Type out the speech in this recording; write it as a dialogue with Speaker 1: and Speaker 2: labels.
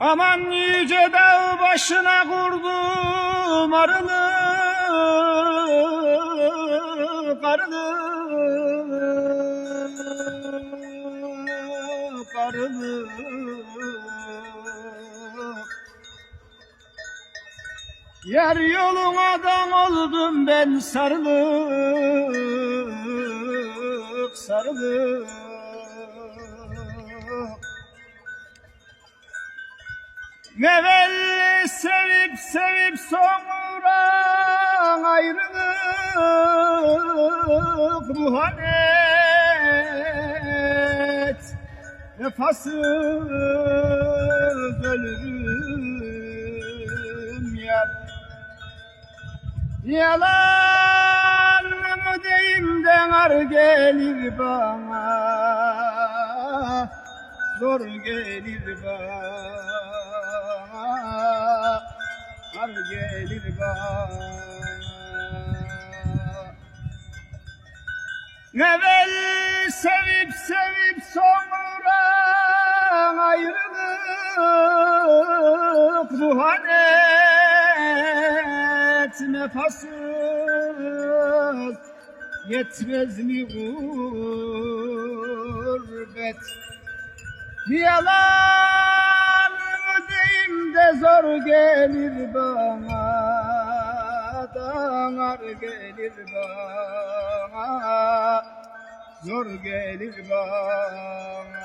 Speaker 1: Aman yüce dağ başına kurdum arını karını karını. Yer yoluna dam oldum ben sarılık sarılık Nevel sevip sevip sonra ayrılık muhanet. Vefasız ölürüm yar. Yalan mı deyim de ar gelir bana Zor gelir bana gelir bana. Evvel sevip sevip sonra ayrılık muhanet nefasız yetmez mi gurbet? Yalan de zor gelir bana Danar gelir bana. Zor gelir bana